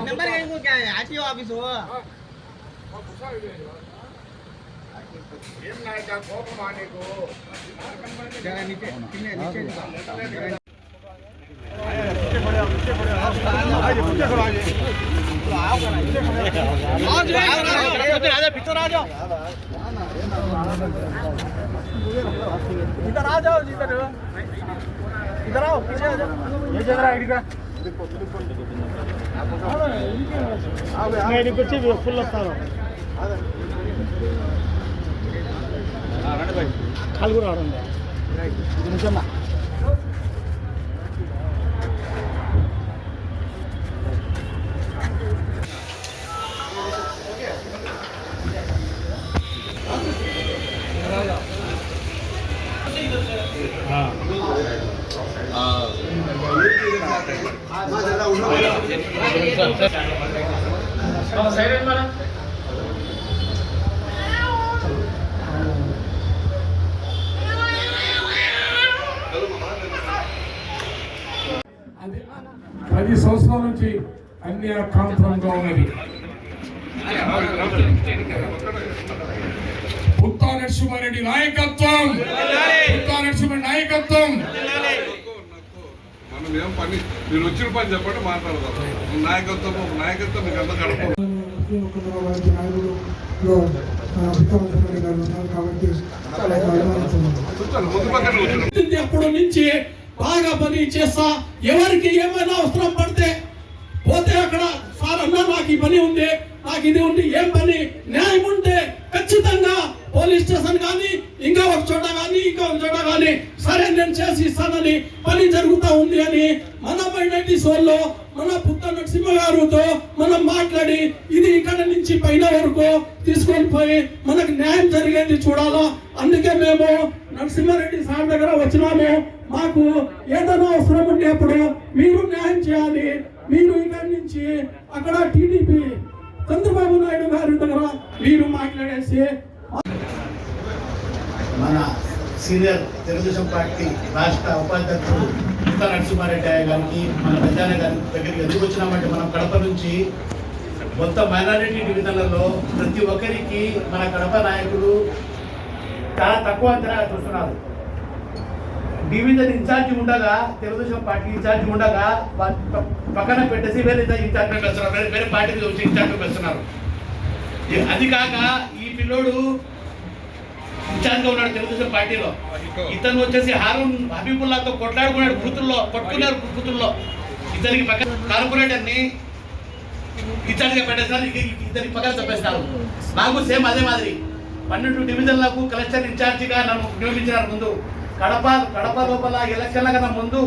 Number है इनको क्या है आरटीओ ऑफिस हो जरा नीचे किन्ने नीचे जरा भीतर आ जाओ इधर आ जाओ इधर ఇక్కడికి వచ్చి ఫుల్ వస్తాను కాలుగు రావడం నిమిషమ్మా हाँ। పది సంవత్సరాల నుంచి అన్యాయకాంతంగా ఉన్నది. పుత్తా నరసింహారెడ్డి నాయకత్వం. పుత్తా నరసింహ నాయకత్వం. ఏం పని మీరు వచ్చిన పని చెప్పండి మాట్లాడదాం. నాయకత్వం నాయకత్వం మీకు అంత గడప అప్పటి నుంచి బాగా పని చేస్తా. ఎవరికి ఏమైనా అవసరం పడితే పోతే అక్కడ సార్ అన్నా నాకు ఈ పని ఉంది నాకు ఇది ఉంది ఏం పని? న్యాయం ఉంటే ఖచ్చితంగా పోలీస్ స్టేషన్ కానీ ఇంకా ఒక చోట కానీ ఇంకా ఒక చోట కానీ సరే నేను చేసి ఇస్తానని పని జరుగుతూ ఉంది అని మన మైనార్టీ సోల్లో మన పుత్త నరసింహ గారితో మనం మాట్లాడి ఇది ఇక్కడ నుంచి పైన వరకు తీసుకొని పోయి మనకు న్యాయం జరిగేది చూడాలా? అందుకే మేము నరసింహారెడ్డి సార్ దగ్గర వచ్చినాము. మాకు ఏదైనా అవసరం ఉండేప్పుడు మీరు న్యాయం చేయాలి. మీరు ఇక్కడి నుంచి అక్కడ టీడీపీ చంద్రబాబు నాయుడు గారి దగ్గర మీరు మాట్లాడేసి మన సీనియర్ తెలుగుదేశం పార్టీ రాష్ట్ర ఉపాధ్యక్షుడు ఉత్త నరసింహారెడ్డి అయ్య గారికి మన పెద్దాన గారి దగ్గరికి ఎందుకు వచ్చినామంటే మనం కడప నుంచి మొత్తం మైనారిటీ డివిజన్లలో ప్రతి ఒక్కరికి మన కడప నాయకులు చాలా తక్కువ అంచనా చూస్తున్నారు. డివిజన్ ఇన్ఛార్జి ఉండగా తెలుగుదేశం పార్టీ ఇన్ఛార్జి ఉండగా పక్కన పెట్టేసి వేరే ఇన్ఛార్జ్ పెడుతున్నారు వేరే వేరే పార్టీకి వచ్చి ఇన్ఛార్జ్ పెడుతున్నారు అది కాక ఈ పిల్లోడు ఇన్ఛార్జ్గా ఉన్నాడు తెలుగుదేశం పార్టీలో. ఇతను వచ్చేసి హారూన్ హబీబుల్లాతో కొట్లాడుకున్నాడు బూతుల్లో కొట్టుకున్నారు బూతుల్లో. ఇతనికి పక్కన కార్పొరేటర్ని ఇన్ఛార్జ్గా పెట్టేసారు ఇక ఇతనికి పక్కన చెప్పేస్తారు. నాకు సేమ్ అదే మాదిరి. పన్నెండు డివిజన్లకు కలెక్టర్ ఇన్ఛార్జిగా నన్ను నియమించినారు ముందు. కడప కడప లోపల ఎలక్షన్ల కన్నా ముందు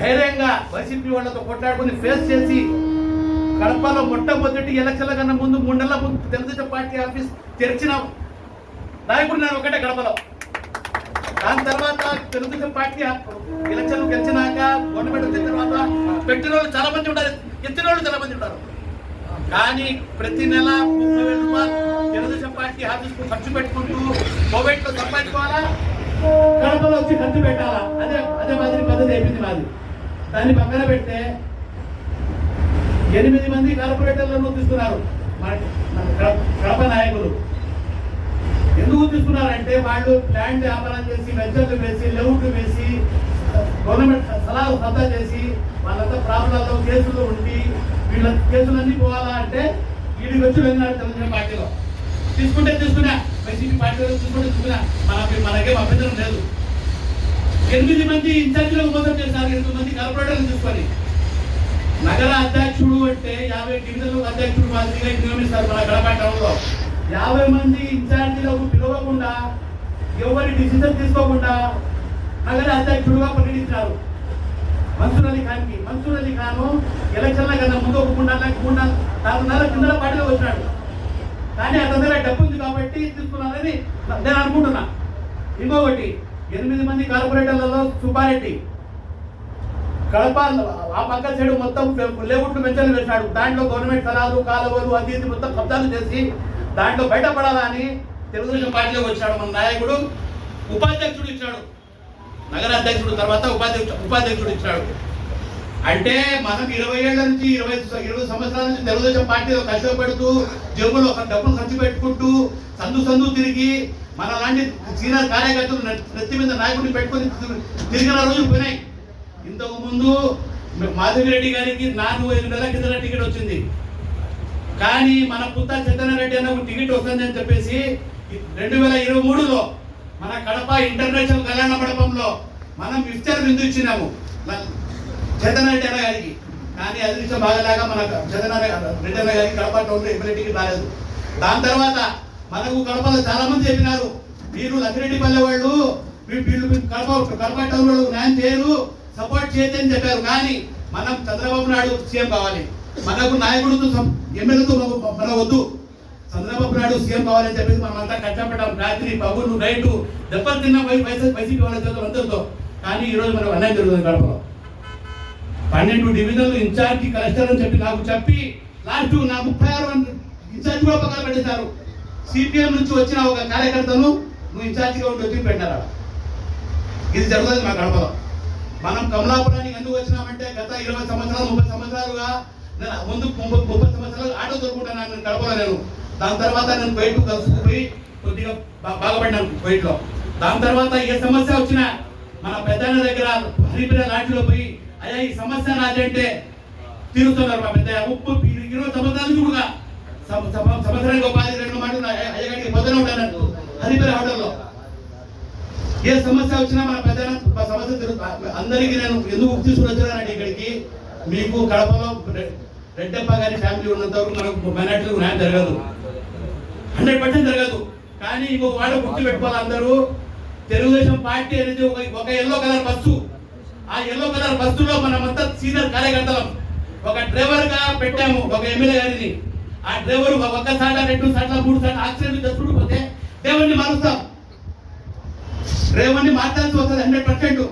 ధైర్యంగా వైసీపీ వాళ్ళతో కొట్లాడుకుని ఫేస్ చేసి కడపలో మొట్టమొదటి ఎలక్షన్ల కన్నా ముందు మూడు నెలల ముందు తెలుగుదేశం పార్టీ ఆఫీస్ తెరిచిన. నాయకుడు నేను ఒకటే గడపలో. దాని తర్వాత తెలుగుదేశం పార్టీ ఎలక్షన్ గెలిచినాక గవర్నమెంట్ వచ్చిన తర్వాత పెట్టిన వాళ్ళు చాలా మంది ఉంటారు. ఎత్తిన వాళ్ళు చాలా మంది ఉంటారు. కానీ ప్రతి నెల ముప్పై వేల రూపాయలు తెలుగుదేశం పార్టీ ఆఫీస్ ఖర్చు పెట్టుకుంటూ కోవిడ్లో సంపాదించుకోవాలా? గడపలో వచ్చి ఖర్చు పెట్టాలా? అదే అదే మాదిరి పద్ధతి అయిపోయింది మాది. దాన్ని పక్కన పెడితే ఎనిమిది మంది కార్పొరేటర్లను తీసుకున్నారు. మన కడప- నాయకులు. అంటే వాళ్ళు ల్యాండ్ వ్యాపారం చేసి వెంచర్లు వేసి లెవుట్లు వేసి గవర్నమెంట్ సలహా సత్తా చేసి వాళ్ళంతా ప్రాబ్లంలో కేసులు ఉండి వీళ్ళ కేసులన్నీ పోవాలా అంటే వీడికి వచ్చి వెళ్ళినాడు తెలుగుదేశం పార్టీలో. తీసుకుంటే తీసుకున్నా వైసీపీ పార్టీలో తీసుకుంటే తీసుకున్నా మన మనకేం అభ్యంతరం లేదు. ఎనిమిది మంది ఇన్ఛార్జీలకు మోసం చేశారు ఎనిమిది మంది కార్పొరేటర్లు తీసుకొని. నగర అధ్యక్షుడు అంటే యాభై డివిజన్లు అధ్యక్షుడు మాదిరిగా నియమిస్తారు మన గడప టౌన్లో. యాభై మంది ఇన్ఛార్జీలకు పిలవకుండా ఎవరి డిసిజన్ తీసుకోకుండా నగర అధ్యక్షుడుగా ప్రకటించారు మన్సూర్ అలీ ఖాన్కి. మన్సూర్ అలీ ఖాను ఎలక్షన్ల కన్నా ముందు ఒక మూడు నెలల మూడు నెలల నాలుగున్నర కిందల పార్టీలో వచ్చినాడు. కానీ అతని దగ్గర డబ్బు ఉంది కాబట్టి తీసుకున్నారని నేను అనుకుంటున్నా. ఇంకొకటి ఎనిమిది మంది కార్పొరేటర్లలో సుబ్బారెడ్డి. కడప ఆ పక్క సైడ్ మొత్తం లేవుట్లు వెంచర్లు వేసినాడు దాంట్లో గవర్నమెంట్ స్థలాలు కాలువలు అది ఇది మొత్తం కబ్జాలు చేసి దాంట్లో బయటపడాలని తెలుగుదేశం పార్టీలోకి వచ్చాడు మన నాయకుడు. ఉపాధ్యక్షుడు ఇచ్చాడు. నగర అధ్యక్షుడు తర్వాత ఉపాధ్యక్షుడు ఉపాధ్యక్షుడు ఇచ్చాడు. అంటే మనం ఇరవై ఏళ్ళ నుంచి ఇరవై ఇరవై సంవత్సరాల నుంచి తెలుగుదేశం పార్టీలో కష్టపడుతూ జేబులో ఒక డబ్బులు ఖర్చు పెట్టుకుంటూ సందు సందు తిరిగి మన లాంటి సీనియర్ కార్యకర్తలు నెత్తి- మీద నాయకుడిని పెట్టుకొని తిరిగి- తిరిగిన రోజులు పోయినాయి. ఇంతకు ముందు మాధవిరెడ్డి గారికి నాలుగు ఐదు నెలల కింద టికెట్ వచ్చింది. కానీ మన పుత్త రెడ్డి అన్న ఒక టికెట్ వస్తుందని చెప్పేసి రెండు వేల ఇరవై మూడులో మన కడప ఇంటర్నేషనల్ కళ్యాణ మండపంలో మనం ఇఫ్తార్ విందు ఇచ్చినాము. రెడ్డి అన్న గారికి. కానీ అదృష్టం బాగలాగా మన చందనారెడ్డి రెడ్డి అన్న గారికి కడప టౌన్లో ఎమ్మెల్యే టికెట్ రాలేదు. దాని తర్వాత మనకు కడపలో చాలా మంది చెప్పినారు. మీరు లక్కిరెడ్డిపల్లె వాళ్ళు వీళ్ళు కడప కడప టౌన్ వాళ్ళు న్యాయం చేయరు సపోర్ట్ చేయొద్దని చెప్పారు. కానీ మనం చంద్రబాబు నాయుడు సీఎం కావాలి. మనకు నాయకుడితో సం- ఎమ్మెల్యేతో మన- వద్దు చంద్రబాబు నాయుడు సీఎం కావాలని చెప్పేసి మనమంతా కష్టపడ్డాం రాత్రి పగులు నైట్ దెబ్బలు తిన్న వైసీ వైసీపీ వాళ్ళ చేతులు అందరితో. కానీ ఈరోజు రోజు మనం అన్యాయం జరుగుతుంది గడపలో. పన్నెండు డివిజన్లు ఇన్ఛార్జ్ కలెక్టర్ అని చెప్పి నాకు చెప్పి లాస్ట్ నా ముప్పై ఆరు మంది ఇన్ఛార్జి కూడా పక్కన పెట్టేశారు. సిపిఎం నుంచి వచ్చిన ఒక కార్యకర్తను నువ్వు ఇన్ఛార్జిగా ఉండి వచ్చి పెట్టారా? ఇది జరుగుతుంది మా గడపలో. మనం కమలాపురానికి ఎందుకు వచ్చినామంటే గత ఇరవై సంవత్సరాలు ముప్పై సంవత్సరాలుగా ముందు ముప్పై సంవత్సరాలు ఆటో దొరుకుంటాను నేను కడపలో నేను. దాని తర్వాత నేను బయటకు కలుసుకుపోయి కొద్దిగా బా- బయటలో. దాని తర్వాత ఏ సమస్య వచ్చినా మన పెద్దన్న దగ్గర హరిపిర లాంటిలో పోయి అయ్యా ఈ సమస్య నాది అంటే తీరుతున్నారు మా పెద్ద ఉప్పు ఇరవై సంవత్సరాలు కూడా సంవత్సరానికి ఒక పది రెండు మాటలు నా అయ్యగారికి పొద్దున ఉంటాను హరిపిర హోటల్లో ఏ సమస్య వచ్చినా మన పెద్ద సమస్య అందరికీ నేను ఎందుకు తీసుకుని వచ్చానండి ఇక్కడికి? మీకు కడపలో రెడ్డప్ప గారి ఫ్యామిలీ ఉన్నంత వరకు మనకు మైనార్టీలకు న్యాయం జరగదు. హండ్రెడ్ పర్సెంట్ జరగదు. కానీ ఇంకొక వాడు గుర్తు పెట్టుకోవాలి అందరూ తెలుగుదేశం పార్టీ అనేది ఒక ఒక ఎల్లో కలర్ బస్సు. ఆ ఎల్లో కలర్ బస్సులో మనమంతా సీనియర్ కార్యకర్తలం. ఒక డ్రైవర్గా పెట్టాము ఒక ఎమ్మెల్యే గారిని. ఆ డ్రైవర్ ఒక్క సాట రెండు సాట్ల మూడు సార్లు యాక్సిడెంట్ తెచ్చుకుంటూ పోతే దేవుణ్ణి మారుస్తాం. డ్రైవర్ని మార్చాల్సి వస్తుంది హండ్రెడ్ పర్సెంట్.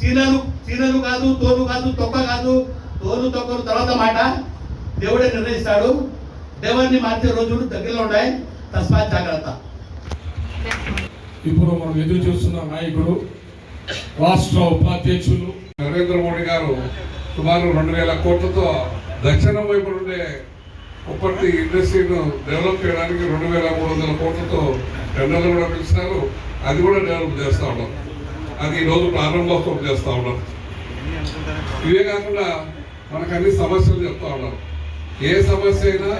చీనలు చీనలు కాదు తోలు కాదు తొక్క కాదు. తోలు తొక్కలు తర్వాత మాట దేవుడే నిర్ణయిస్తాడు. దేవుడిని మార్చే రోజులు దగ్గరలో ఉన్నాయి. తస్మాత్ జాగ్రత్త. ఇప్పుడు మనం ఎదురు చూస్తున్న నాయకుడు రాష్ట్ర ఉపాధ్యక్షులు నరేంద్ర మోడీ గారు సుమారు రెండు వేల కోట్లతో దక్షిణం వైపు ఉండే ఉప్పర్తి ఇండస్ట్రీను డెవలప్ చేయడానికి రెండు వేల మూడు వందల కోట్లతో టెండర్లు కూడా పిలిచినారు. అది కూడా డెవలప్ చేస్తా ఉన్నాం. అది ఈ రోజు ప్రారంభోత్సవం చేస్తూ ఉన్నాం. ఇవే కాకుండా మనకు అన్ని సమస్యలు చెప్తా ఉన్నాం. ఏ సమస్య అయినా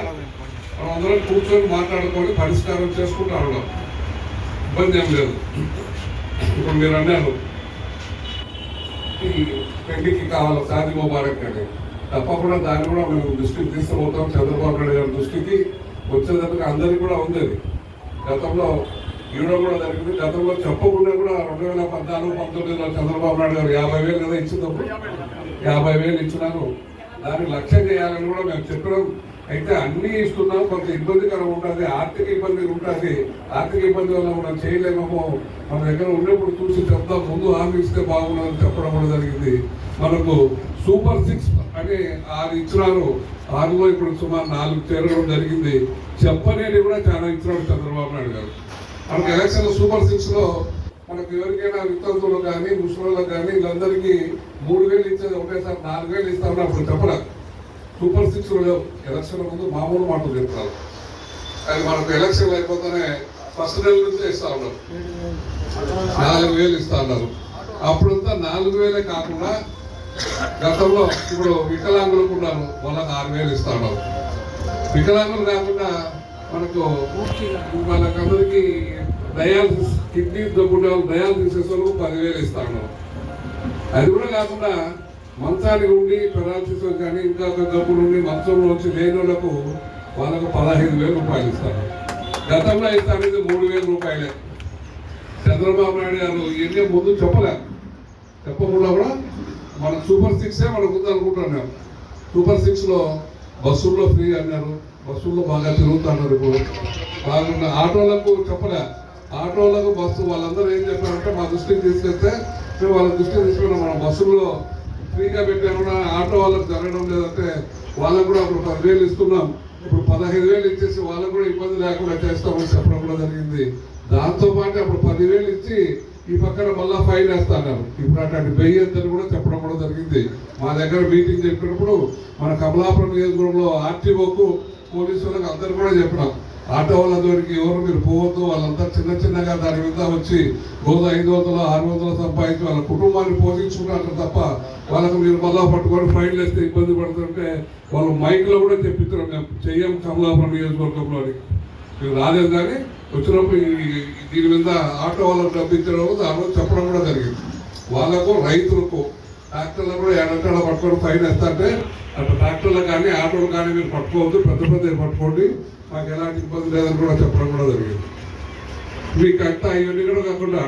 మనం అందరం కూర్చొని మాట్లాడుకొని పరిష్కారం చేసుకుంటా ఉన్నాం. ఇబ్బంది ఏం లేదు. ఇప్పుడు మీరు అన్నారు పెళ్ళికి కావాలి సాది ముబారక్ అని. తప్పకుండా దాన్ని కూడా మేము దృష్టికి తీసుకుపోతాం. చంద్రబాబు నాయుడు గారి దృష్టికి వచ్చేదానికి అందరికీ కూడా ఉంది గతంలో ఇవ్వడం కూడా జరిగింది. గతంలో చెప్పకుండా కూడా రెండు వేల పద్నాలుగు పంతొమ్మిదిలో చంద్రబాబు నాయుడు గారు యాభై వేలు కదా ఇచ్చినప్పుడు? యాభై వేలు ఇచ్చినారు. దానికి లక్ష్యం చేయాలని కూడా మేము చెప్పడం అయితే అన్నీ ఇస్తున్నాం. కొంత ఇబ్బందికరం ఉంటుంది ఆర్థిక ఇబ్బంది ఉంటుంది. ఆర్థిక ఇబ్బంది వల్ల మనం చేయలేమేమో మన దగ్గర ఉన్నప్పుడు చూసి చెప్తాం ముందు హామీ ఇస్తే బాగుండదని చెప్పడం కూడా జరిగింది. మనకు సూపర్ సిక్స్ అని ఆరు ఇచ్చినారు. ఆరులో ఇప్పుడు సుమారు నాలుగు చేరడం జరిగింది. చెప్పనేది కూడా చాలా ఇచ్చినాడు చంద్రబాబు నాయుడు గారు. మనకు ఎలక్షన్ సూపర్ సిక్స్లో మనకు ఎవరికైనా వితంతువులు కానీ ముసలిలకు కానీ వీళ్ళందరికీ మూడు వేలు ఇచ్చేది ఒకేసారి నాలుగు వేలు ఇస్తామని అప్పుడు చెప్పలే. సూపర్ సిక్స్లో లేవు. ఎలక్షన్ ముందు మామూలు మాటలు చెప్తారు. అది మనకు ఎలక్షన్ అయిపోతేనే ఫస్ట్ నెల నుంచే ఇస్తా ఉన్నారు నాలుగు వేలు ఇస్తా ఉన్నారు అప్పుడంతా నాలుగు వేలే కాకుండా గతంలో ఇప్పుడు వికలాంగులకు ఉన్నారు వాళ్ళకి ఆరు వేలు ఇస్తా ఉన్నారు వికలాంగులు కాకుండా మనకు వాళ్ళకందరికీ డయాలసిస్ కిడ్నీ జబ్బున్న వాళ్ళు డయాలసిస్ చేసే పదివేలు ఇస్తా అది కూడా కాకుండా మంచానికి ఉండి పెరాలసిస్ కానీ ఇంకా ఒక జబ్బు ఉండి మంచంలో వచ్చి లేని వాళ్ళకు వాళ్ళకు పదహైదు వేలు రూపాయలు ఇస్తారు గతంలో ఇస్తానేది మూడు వేల రూపాయలే. చంద్రబాబు నాయుడు గారు ఇవన్నీ ముందు చెప్పలే. చెప్పకుండా కూడా మన సూపర్ సిక్సే మనకు ఉందనుకుంటున్నాం. సూపర్ సిక్స్లో బస్సుల్లో ఫ్రీ అన్నారు. బస్సుల్లో బాగా తిరుగుతున్నారు ఇప్పుడు. బాగున్న. ఆటోలకు చెప్పలే. ఆటోలకు బస్సు వాళ్ళందరూ ఏం చెప్పారంటే మా దృష్టికి తీసుకెళ్తే మేము వాళ్ళ దృష్టికి తీసుకున్నాం. మన బస్సుల్లో ఫ్రీగా పెట్టారు ఆటో వాళ్ళకి జరగడం లేదంటే వాళ్ళకు కూడా అప్పుడు పదివేలు ఇస్తున్నాం. ఇప్పుడు పదహైదు వేలు ఇచ్చేసి వాళ్ళకు కూడా ఇబ్బంది లేకుండా చేస్తామని చెప్పడం కూడా జరిగింది. దాంతోపాటు అప్పుడు పదివేలు ఇచ్చి ఈ పక్కన మళ్ళా ఫైన్ వేస్తాను ఇప్పుడు అట్లాంటి వెయ్యొద్దని కూడా చెప్పడం కూడా జరిగింది. మా దగ్గర మీటింగ్ చెప్పినప్పుడు మన కమలాపురం నియోజకవర్గంలో ఆర్టీఓకు పోలీసులకు అందరు కూడా చెప్పినాం. ఆటో వాళ్ళ దగ్గరికి ఎవరు మీరు పోవద్దు వాళ్ళంతా చిన్న చిన్నగా దాని మీద వచ్చి రోజు ఐదు వందలు ఆరు వందలు సంపాదించి వాళ్ళ కుటుంబాన్ని పోషించుకుంటారు తప్ప వాళ్ళకు మీరు మళ్ళా పట్టుకొని ఫైన్లు వేస్తే ఇబ్బంది పడుతుంటే వాళ్ళు మైక్లో కూడా చెప్పిస్తారు మేము చెయ్యం కమలాపురం నియోజకవర్గంలోని. మీరు రాలేదు కానీ వచ్చినప్పుడు దీని మీద ఆటో వాళ్ళకు డబ్బించడం దాని రోజు చెప్పడం కూడా జరిగింది. వాళ్ళకు రైతులకు ట్రాక్టర్లు కూడా ఏడంటే పట్టుకొని ఫైన్ వేస్తాంటే అటు ట్రాక్టర్లు కానీ ఆటోలు కానీ మీరు పట్టుకోవద్దు పెద్ద పెద్ద పట్టుకోండి మాకు ఎలాంటి ఇబ్బంది లేదని కూడా చెప్పడం కూడా జరిగింది. మీకు అంతా ఇవన్నీ కూడా కాకుండా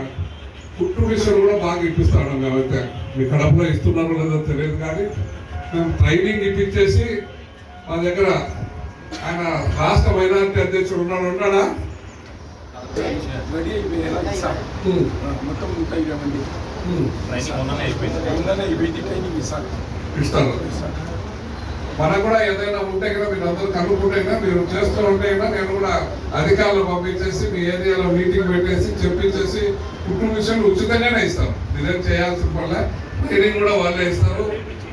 కుట్టు విషయం కూడా బాగా ఇప్పిస్తాను మేమైతే. మీ కడపలో ఇస్తున్నారో లేదో తెలియదు కానీ మేము ట్రైనింగ్ ఇప్పించేసి మా దగ్గర ఆయన రాష్ట్ర మైనారిటీ అధ్యక్షుడు ఉన్నాడు ఉన్నాడా? రెడీ అయిపోయారా మొత్తం ఉంటాయి కదండి మనం మొన్ననే అయిపోయింది ట్రైనింగ్ ఇస్తాను మనకు కూడా ఏదైనా ఉంటే కదా మీరు అందరూ కనుక్కుంటే మీరు చేస్తూ ఉంటే కదా నేను కూడా అధికారులు పంపించేసి మీ ఏరియాలో మీటింగ్ పెట్టేసి చెప్పించేసి కుటుంబ విషయంలో ఉచితంగానే ఇస్తాం నిజం చేయాల్సిన వల్ల ట్రైనింగ్ కూడా వాళ్ళే ఇస్తారు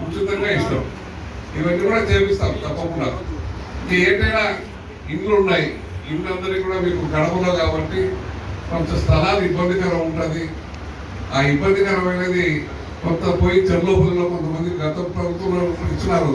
ఉచితంగా ఇస్తాం ఇవన్నీ కూడా చేపిస్తాం తప్పకుండా. ఏంటైనా ఇండ్లు ఉన్నాయి ఇళ్ళందరికీ కూడా మీకు గడపలో కాబట్టి కొంచెం స్థలాలు ఇబ్బందికరం ఉంటుంది. ఆ ఇబ్బందికరమైనది కొంత పోయి చెర్లోపల్లిలో కొంతమంది గత ప్రభుత్వంలో ఇచ్చినారు.